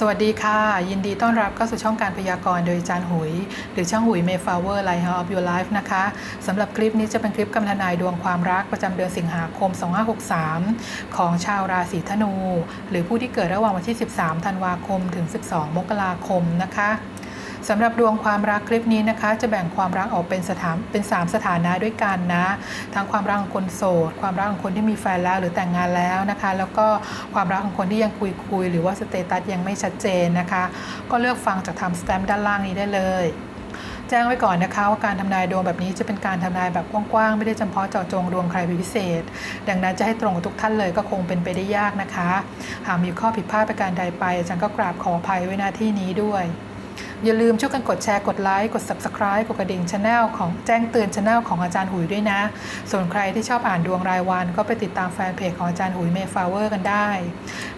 สวัสดีค่ะ ยินดีต้อนรับเข้าสู่ช่องการพยากรณ์โดยอาจารย์หุย หรือช่างหุย Mayflower Light House of Your Life นะคะสำหรับคลิปนี้จะเป็นคลิปกำทนายดวงความรักประจำเดือนสิงหาคม 2563 ของชาวราศีธนู หรือผู้ที่เกิดระหว่างวันที่ 13 ธันวาคมถึง 12 มกราคมนะคะ สำหรับดวงความรักคลิปนี้นะคะ จะแบ่งความรักออกเป็นสถานเป็น 3 สถานะด้วยกันนะ ทั้งความรักของคนโสด ความรักของคนที่มีแฟนแล้วหรือแต่งงานแล้วนะคะ แล้วก็ความรักของคนที่ยังคุยคุยหรือว่าสเตตัสยังไม่ชัดเจนนะคะ ก็เลือกฟังจากทำสแตมป์ด้านล่างนี้ได้เลยแจ้งไว้ก่อนนะคะว่าการทำนายดวงแบบนี้จะเป็นการทำนายแบบกว้างๆ ไม่ได้จำเพาะเจาะจงดวงใครเป็นพิเศษ ดังนั้นจะให้ตรงกับทุกท่านเลยก็คงเป็นไปได้ยากนะคะ หากมีข้อผิดพลาดประการใดไปอาจารย์ก็กราบขออภัยไว้หน้าที่นี้ด้วย อย่าลืมช่วยกันกดแชร์กดไลค์กด subscribe กดกระดิ่งช anel ของแจ้งเตือนช anel ของอาจารย์หุยด้วยนะ ส่วนใครที่ชอบอ่านดวงรายวัน ก็ไปติดตามแฟนเพจของอาจารย์หุยเมฟาวเวอร์กันได้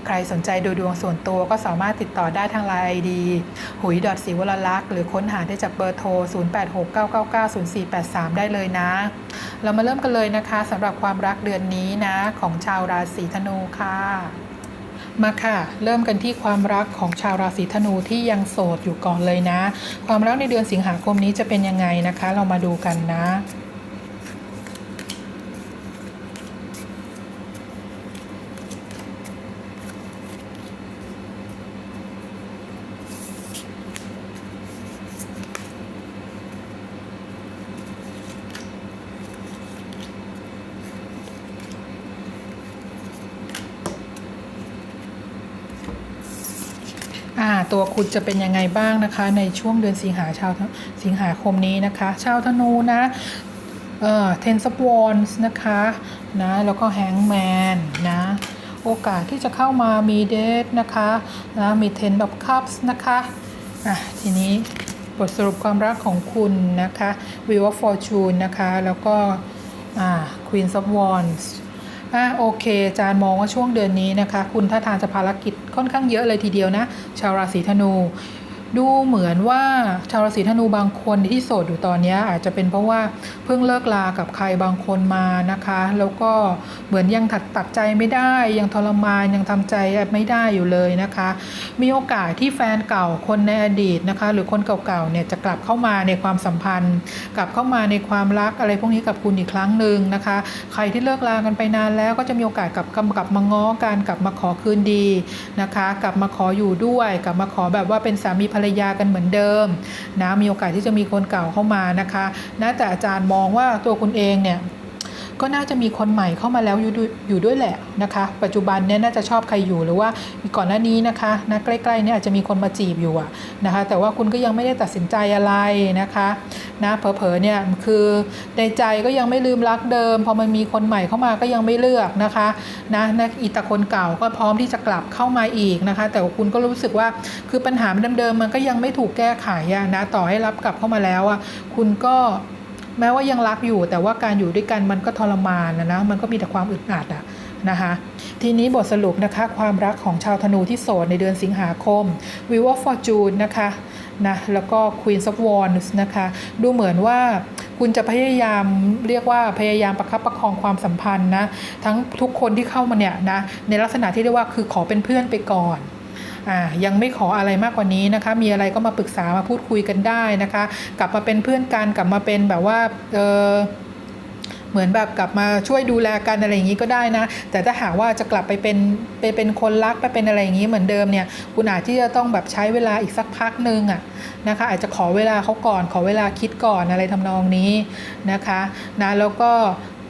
ใครสนใจดูดวงส่วนตัวก็สามารถติดต่อได้ทางไลน์ไอดีหุยดอทศิวรลักษ์หรือค้นหาได้จากเบอร์โทร 0869990483 ได้เลยนะ เรามาเริ่มกันเลยนะคะสำหรับความรักเดือนนี้นะ ของชาวราศีธนูค่ะ มาค่ะ เริ่มกันที่ความรักของชาวราศีธนูที่ยังโสดอยู่ก่อนเลยนะ ความรักในเดือนสิงหาคมนี้จะเป็นยังไงนะคะ เรามาดูกันนะ อ่า ตัวคุณจะเป็นยังไงบ้างนะคะ ในช่วงเดือนสิงหาชาวสิงหาคมนี้นะคะ ชาวธนูนะเอ่อ ten of wands นะคะนะแล้วก็ hangman นะโอกาสที่จะเข้ามามีเดทนะคะนะมี ten of cups นะคะอะทีนี้บทสรุปความรักของคุณนะคะ wheel of fortune นะคะ แล้วก็อ่า queen of wands อ่ อ่าโอเคอาจารย์มองว่าช่วงเดือนนี้นะคะ คุณท่าทางจะภารกิจค่อนข้างเยอะเลยทีเดียวนะ ชาวราศีธนู ดูเหมือนว่าชาวราศีธนูบางคนที่โสดอยู่ตอนนี้อาจจะเป็นเพราะว่าเพิ่งเลิกลากับใครบางคนมานะคะ แล้วก็เหมือนยังถัดตัดใจไม่ได้ ยังทรมานยังทำใจไม่ได้อยู่เลยนะคะ มีโอกาสที่แฟนเก่าคนในอดีตนะคะ หรือคนเก่าๆเนี่ยจะกลับเข้ามาในความสัมพันธ์ กลับเข้ามาในความรักอะไรพวกนี้กับคุณอีกครั้งหนึ่งนะคะ ใครที่เลิกลากันไปนานแล้วก็จะมีโอกาสกลับกลับกลับมาง้อกันกลับมาขอคืนดีนะคะ กลับมาขออยู่ด้วย กลับมาขอแบบว่าเป็นสามีภรรยากันเหมือนเดิมนะมีโอกาสที่จะมีคนเก่าเข้ามานะคะนะแต่อาจารย์มองว่าตัวคุณเองเนี่ย ก็น่าจะมีคนใหม่เข้ามาแล้วอยู่ด้วยแหละนะคะ ปัจจุบันเนี่ยน่าจะชอบใครอยู่หรือว่าก่อนหน้านี้นะคะนะใกล้ๆเนี่ยอาจจะมีคนมาจีบอยู่ะนะคะ แต่ว่าคุณก็ยังไม่ได้ตัดสินใจอะไรนะคะนะเผลอๆเนี่ยคือในใจก็ยังไม่ลืมรักเดิมพอมันมีคนใหม่เข้ามาก็ยังไม่เลือกนะคะนะนะอีตาคนเก่าก็พร้อมที่จะกลับเข้ามาอีกนะคะ แต่ว่าคุณก็รู้สึกว่าคือปัญหาเดิมๆมันก็ยังไม่ถูกแก้ไขนะต่อให้รับกลับเข้ามาแล้วอะคุณก็ แม้ว่ายังรักอยู่ แต่ว่าการอยู่ด้วยกันมันก็ทรมานนะนะมันก็มีแต่ความอึดอัดอะนะคะทีนี้บทสรุปนะคะความรักของชาวธนูที่โสดในเดือนสิงหาคม w h e e l of Fortune นะคะนะแล้วก็ Queen of Wands นะคะดูเหมือนว่าคุณจะพยายามเรียกว่าพยายามประคับประคองความสัมพันธ์นะทั้งทุกคนที่เข้ามาเนี่ยนะในลักษณะที่เรียกว่าคือขอเป็นเพื่อนไปก่อน ยังไม่ขออะไรมากกว่านี้นะคะ มีอะไรก็มาปรึกษามาพูดคุยกันได้นะคะ กลับมาเป็นเพื่อนกันกลับมาเป็นแบบว่าเออเหมือนแบบกลับมาช่วยดูแลกันอะไรอย่างนี้ก็ได้นะ แต่ถ้าหากว่าจะกลับไปเป็นไปเป็นคนรักไปเป็นอะไรอย่างนี้เหมือนเดิมเนี่ย คุณอาจที่จะต้องแบบใช้เวลาอีกสักพักหนึ่งอะนะคะ อาจจะขอเวลาเขาก่อน ขอเวลาคิดก่อนอะไรทำนองนี้นะคะนะแล้วก็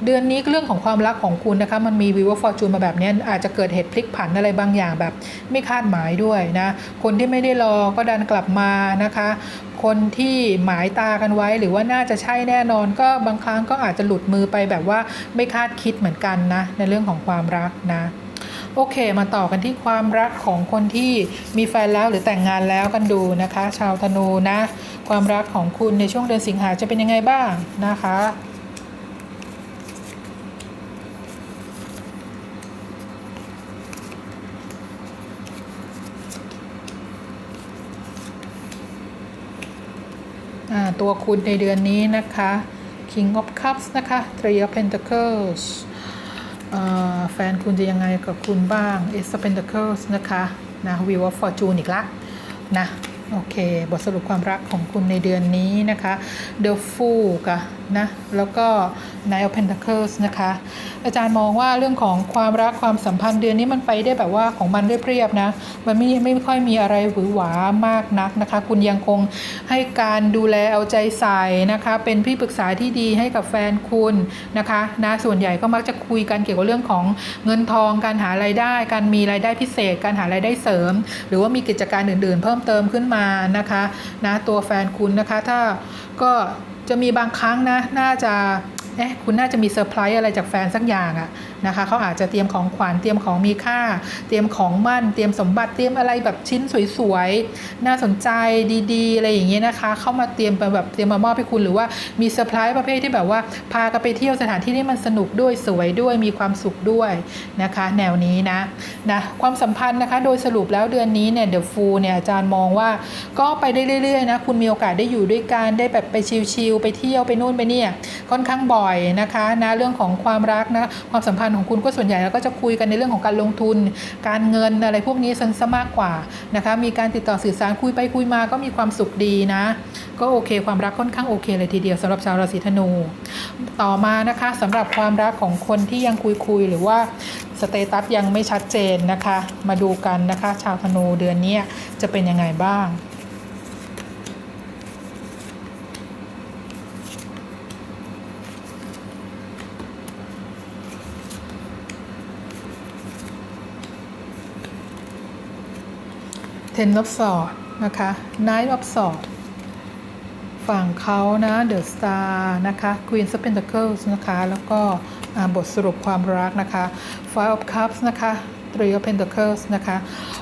เดือนนี้เรื่องของความรักของคุณนะคะ มันมีวิวฟอร์จูนมาแบบนี้อาจจะเกิดเหตุพลิกผันอะไรบางอย่างแบบไม่คาดหมายด้วยนะ คนที่ไม่ได้รอก็ดันกลับมานะคะ คนที่หมายตากันไว้หรือว่าน่าจะใช่แน่นอน ก็บางครั้งก็อาจจะหลุดมือไปแบบว่าไม่คาดคิดเหมือนกันนะ ในเรื่องของความรักนะโอเค มาต่อกันที่ความรักของคนที่มีแฟนแล้วหรือแต่งงานแล้วกันดูนะคะ ชาวธนูนะ ความรักของคุณในช่วงเดือนสิงหาจะเป็นยังไงบ้างนะคะ ตัวคุณในเดือนนี้นะคะ King of Cups นะคะ Three of Pentacles แฟนคุณจะยังไงกับคุณบ้าง Ace of Pentacles นะคะนะ Wheel of Fortune อีกละนะ โอเค บทสรุปความรักของคุณในเดือนนี้นะคะ The Fool กับนะ แล้วก็ Nine of Pentacles นะคะ อาจารย์มองว่าเรื่องของความรักความสัมพันธ์เดือนนี้มันไปได้แบบว่าของมันเรียบๆนะ มันไม่ไม่ค่อยมีอะไรหวือหวามากนักนะคะ คุณยังคงให้การดูแลเอาใจใส่นะคะ เป็นที่ปรึกษาที่ดีให้กับแฟนคุณนะคะนะส่วนใหญ่ก็มักจะคุยกันเกี่ยวกับเรื่องของเงินทองการหารายได้ การมีรายได้พิเศษ การหารายได้เสริม หรือว่ามีกิจการอื่น ๆ เพิ่มเติมขึ้นมานะคะนะตัวแฟนคุณนะคะ ถ้าก็จะมีบางครั้งนะ น่าจะเอ๊ะคุณน่าจะมีเซอร์ไพรส์อะไรจากแฟนสักอย่างอะนะคะเขาอาจจะเตรียมของขวัญเตรียมของมีค่า เตรียมของมั่น เตรียมสมบัติเตรียมอะไรแบบชิ้นสวยๆน่าสนใจดีๆ อะไรอย่างเงี้ยนะคะเข้ามาเตรียมไปแบบเตรียมมามอบให้คุณหรือว่ามีเซอร์ไพรส์ประเภทที่แบบว่าพากันไปเที่ยวสถานที่ที่มันสนุกด้วยสวยด้วยมีความสุขด้วยนะคะ แนวนี้นะนะความสัมพันธ์นะคะ โดยสรุปแล้วเดือนนี้เนี่ยเดอะฟูเนี่ยอาจารย์มองว่าก็ไปได้เรื่อยๆนะคุณมีโอกาสได้อยู่ด้วยกันได้แบบไปชิลๆไปเที่ยวไปนู่นไปนี่ค่อนข้างบ่อยนะคะนะเรื่องของความรักนะความสัมพันธ์ของคุณก็ส่วนใหญ่แล้วก็จะคุยกันในเรื่องของการลงทุน การเงินอะไรพวกนี้ซะมากกว่านะคะมีการติดต่อสื่อสารคุยไปคุยมาก็มีความสุขดีนะ ก็โอเค ความรักค่อนข้างโอเคเลยทีเดียวสำหรับชาวราศีธนู ต่อมานะคะสำหรับความรักของคนที่ยังคุยคุยหรือว่าสเตตัสยังไม่ชัดเจนนะคะ มาดูกันนะคะ ชาวธนูเดือนนี้จะเป็นยังไงบ้าง Ten of Swords นะคะ Nine of Swords ฝั่งเขานะ The Star นะคะ Queen of Pentacles นะคะ แล้วก็บทสรุปความรักนะคะ Five of Cups นะคะ Three of Pentacles นะคะ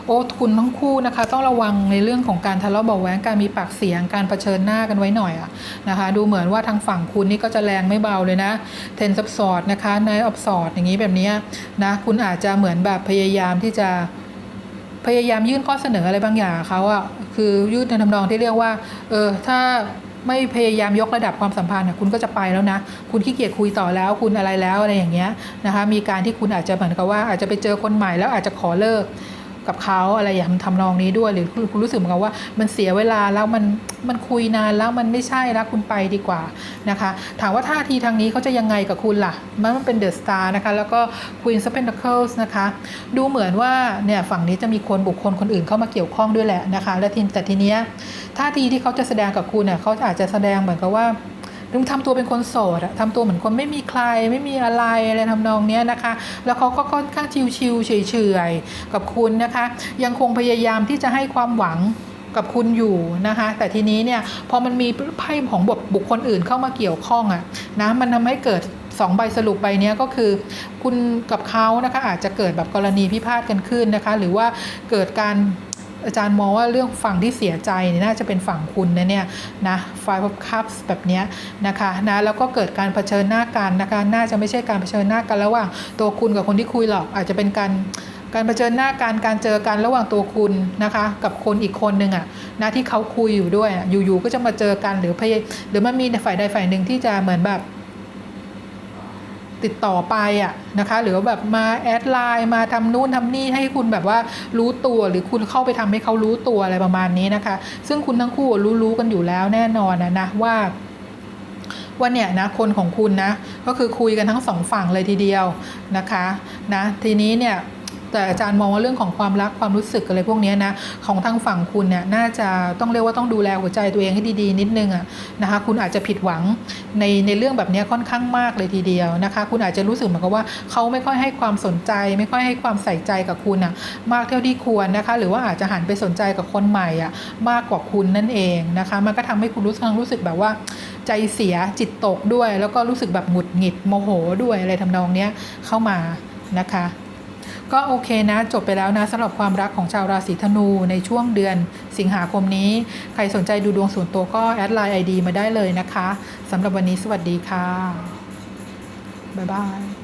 โอ้คุณทั้งคู่นะคะ ต้องระวังในเรื่องของการทะเลาะเบาะแว้งการมีปากเสียงการเผชิญหน้ากันไว้หน่อยอะนะคะ ดูเหมือนว่าทางฝั่งคุณนี่ก็จะแรงไม่เบาเลยนะ Ten of Swords นะคะ Nine of Swords อย่างนี้แบบนี้นะ คุณอาจจะเหมือนแบบพยายามที่จะ พยายามยื่นข้อเสนออะไรบางอย่างเขาอะคือยื่นในทำนองที่เรียกว่าเออถ้าไม่พยายามยกระดับความสัมพันธ์คุณก็จะไปแล้วนะ คุณขี้เกียจคุยต่อแล้วคุณอะไรแล้วอะไรอย่างเงี้ยนะคะมีการที่คุณอาจจะเหมือนกับว่าอาจจะไปเจอคนใหม่แล้วอาจจะขอเลิก กับเขาอะไรอย่างทำนองนี้ด้วย หรือคุณรู้สึกเหมือนกับว่า มันเสียเวลาแล้วมันมันคุยนานแล้วมันไม่ใช่แล้วคุณไปดีกว่านะคะ ถามว่าท่าทีทางนี้เขาจะยังไงกับคุณล่ะ มันเป็นเดอะสตาร์นะคะแล้วก็ Queen of Pentacles นะคะ ดูเหมือนว่าเนี่ยฝั่งนี้จะมีคนบุคคลคนอื่นเข้ามาเกี่ยวข้องด้วยแหละนะคะ และทีแต่ทีเนี้ยท่าทีที่เขาจะแสดงกับคุณเนี่ยเขาอาจจะแสดงเหมือนกับว่า ดูทำตัวเป็นคนโสดอะทำตัวเหมือนคนไม่มีใครไม่มีอะไรอะไรทำนองเนี้ยนะคะ แล้วเขาก็ค่อนข้างชิวๆเฉยๆกับคุณนะคะ ยังคงพยายามที่จะให้ความหวังกับคุณอยู่นะคะ แต่ทีนี้เนี่ยพอมันมีไพ่ของบทบุคคลอื่นเข้ามาเกี่ยวข้องอะนะมันทำให้เกิดสองใบสรุปใบนี้ก็คือ คุณกับเขานะคะอาจจะเกิดแบบกรณีพิพาทกันขึ้นนะคะ หรือว่าเกิดการ อาจารย์มองว่าเรื่องฝั่งที่เสียใจเนี่ยน่าจะเป็นฝั่งคุณนะเนี่ยนะ Five of Cups แบบนี้นะคะนะแล้วก็เกิดการเผชิญหน้ากันนะคะน่าจะไม่ใช่การเผชิญหน้ากันระหว่างตัวคุณกับคนที่คุยหรอก อาจจะเป็นการการเผชิญหน้ากันการเจอกันระหว่างตัวคุณนะคะ กับคนอีกคนหนึ่งอะนะที่เขาคุยอยู่ด้วยออยู่ๆก็จะมาเจอกันหรือพยหรือมันมีฝ่ายใดฝ่ายหนึ่งที่จะเหมือนแบบ ติดต่อไปอะนะคะ หรือว่าแบบมาแอดไลน์มาทำนู่นทำนี่ให้คุณแบบว่ารู้ตัวหรือคุณเข้าไปทำให้เขารู้ตัวอะไรประมาณนี้นะคะ ซึ่งคุณทั้งคู่รู้รู้กันอยู่แล้วแน่นอนนะนะว่าว่าเนี่ยนะคนของคุณนะก็คือคุยกันทั้งสองฝั่งเลยทีเดียวนะคะนะทีนี้เนี่ย แต่อาจารย์มองว่าเรื่องของความรักความรู้สึกอะไรพวกนี้นะของทางฝั่งคุณเนี่ยน่าจะต้องเรียกว่าต้องดูแลหัวใจตัวเองให้ดีๆ นิดนึงอะนะคะคุณอาจจะผิดหวังในในเรื่องแบบนี้ค่อนข้างมากเลยทีเดียวนะคะ คุณอาจจะรู้สึกเหมือนกับว่าเขาไม่ค่อยให้ความสนใจ ไม่ค่อยให้ความใส่ใจกับคุณอะมากเท่าที่ควรนะคะ หรือว่าอาจจะหันไปสนใจกับคนใหม่อะมากกว่าคุณนั่นเองนะคะ มันก็ทำให้คุณรู้สึกรู้สึกแบบว่าใจเสียจิตตกด้วย แล้วก็รู้สึกแบบหงุดหงิดโมโหด้วยอะไรทำนองเนี้ยเข้ามานะคะ ก็โอเคนะ จบไปแล้วนะสำหรับความรักของชาวราศีธนูในช่วงเดือนสิงหาคมนี้ ใครสนใจดูดวงส่วนตัวก็แอดไลน์ ID มาได้เลยนะคะสำหรับวันนี้สวัสดีค่ะ บ๊ายบาย